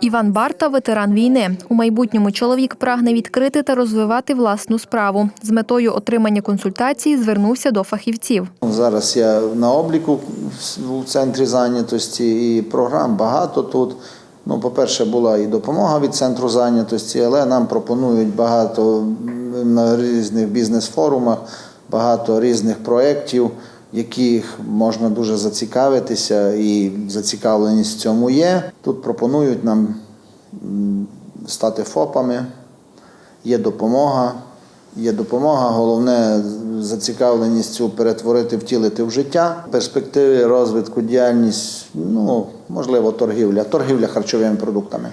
Іван Барта ветеран війни. У майбутньому чоловік прагне відкрити та розвивати власну справу. З метою отримання консультації звернувся до фахівців. Зараз я на обліку в центрі зайнятості і програм багато тут. Ну, по-перше, була і допомога від центру зайнятості, але нам пропонують багато на різних бізнес-форумах, багато різних проєктів, яких можна дуже зацікавитися, і зацікавленість в цьому є. Тут пропонують нам стати ФОПами, є допомога. Є допомога, головне зацікавленість цю перетворити, втілити в життя. Перспективи розвитку діяльність, ну, можливо, торгівля, торгівля харчовими продуктами.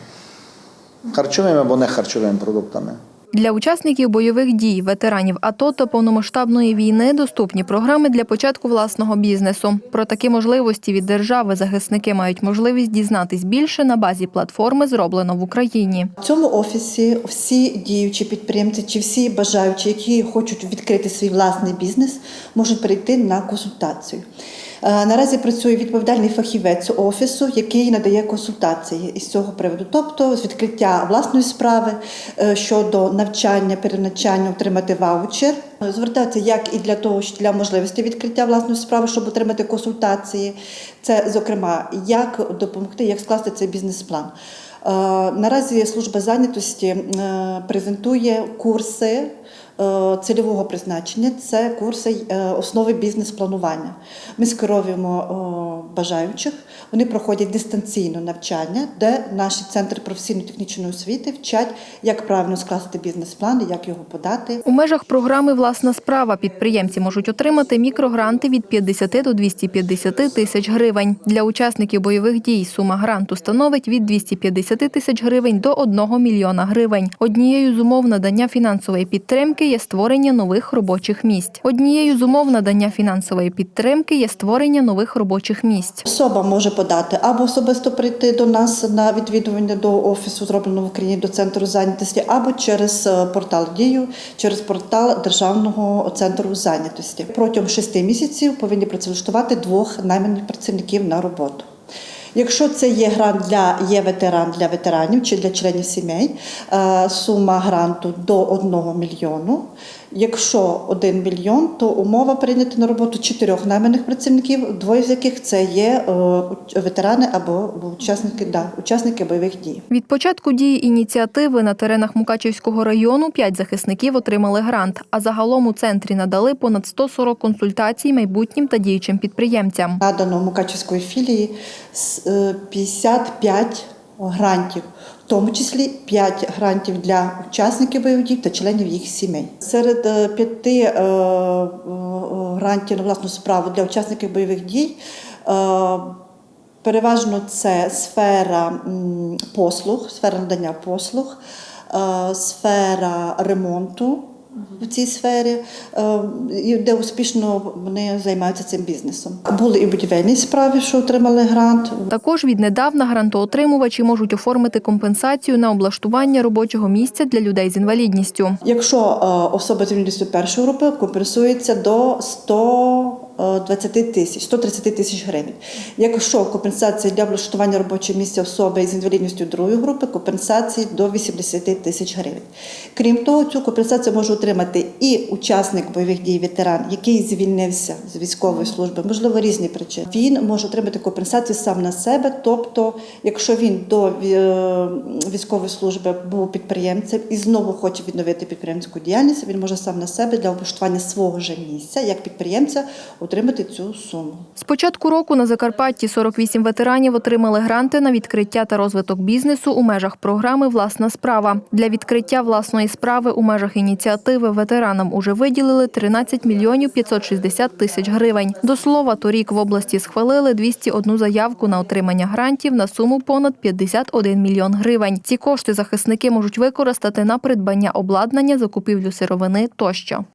Харчовими або не харчовими продуктами. Для учасників бойових дій, ветеранів АТО та повномасштабної війни доступні програми для початку власного бізнесу. Про такі можливості від держави захисники мають можливість дізнатись більше на базі платформи «Зроблено в Україні». В цьому офісі всі діючі підприємці чи всі бажаючі, які хочуть відкрити свій власний бізнес, можуть перейти на консультацію. Е, Наразі працює відповідальний фахівець офісу, який надає консультації із цього приводу, тобто з відкриття власної справи е, щодо навчання, переначання, отримати ваучер. Е, Звертатися як і для того, що для можливості відкриття власної справи, щоб отримати консультації. Це, зокрема, як допомогти, як скласти цей бізнес-план. Наразі служба зайнятості презентує курси цільового призначення. Це курси е, основи бізнес-планування. Ми скеровуємо е, бажаючих. Вони проходять дистанційно навчання, де наші центри професійно-технічної освіти вчать, як правильно скласти бізнес-план, як його подати. У межах програми «Власна справа» підприємці можуть отримати мікрогранти від 50 до 250 тисяч гривень. Для учасників бойових дій сума гранту становить від 250 тисяч гривень до 1 мільйона гривень. Однією з умов надання фінансової підтримки є створення нових робочих місць. Однією з умов надання фінансової підтримки є створення нових робочих місць. Особа може подати або особисто прийти до нас на відвідування до офісу, зроблено в Україні до центру зайнятості, або через е, портал Дію, через портал Державного центру зайнятості. Протягом шести місяців повинні працевлаштувати двох найманих працівників на роботу. Якщо це є грант для є ветеран для ветеранів чи для членів сімей, е, сума гранту до 1 мільйону. Якщо 1 мільйон, то умова прийняти на роботу чотирьох найманих працівників, двоє з яких це є е, ветерани або учасники, да, учасники бойових дій. Від початку дії ініціативи на теренах Мукачівського району п'ять захисників отримали грант, а загалом у центрі надали понад 140 консультацій майбутнім та діючим підприємцям. Надано Мукачівської філії с- е, 55 грантів, в тому числі 5 грантів для учасників бойових дій та членів їх сімей. Серед е, п'яти е, е, грантів на власну справу для учасників бойових дій. Переважно це сфера послуг, сфера надання послуг, сфера ремонту в цій сфері, е, де успішно вони займаються цим бізнесом. Були і будівельні справи, що отримали грант. Також віднедавна грантоотримувачі можуть оформити компенсацію на облаштування робочого місця для людей з інвалідністю. Якщо е, особа з інвалідністю першої групи компенсується до 120 тисяч, 130 тисяч гривень. Якщо компенсація для облаштування робочого місця особи з інвалідністю другої групи, компенсації до 80 тисяч гривень. Крім того, цю компенсацію може отримати і учасник бойових дій ветеран, який звільнився з військової служби, можливо, різні причини. Він може отримати компенсацію сам на себе. Тобто, якщо він до е, військової служби був підприємцем і знову хоче відновити підприємську діяльність, він може сам на себе для облаштування свого ж місця як підприємця отримати цю суму. З початку року на Закарпатті 48 ветеранів отримали гранти на відкриття та розвиток бізнесу у межах програми Власна справа. Для відкриття власної справи у межах ініціативи ветеранам уже виділили 13 мільйонів 560 тисяч гривень. До слова, торік в області схвалили 201 заявку на отримання грантів на суму понад 51 мільйон гривень. Ці кошти захисники можуть використати на придбання обладнання, закупівлю сировини тощо.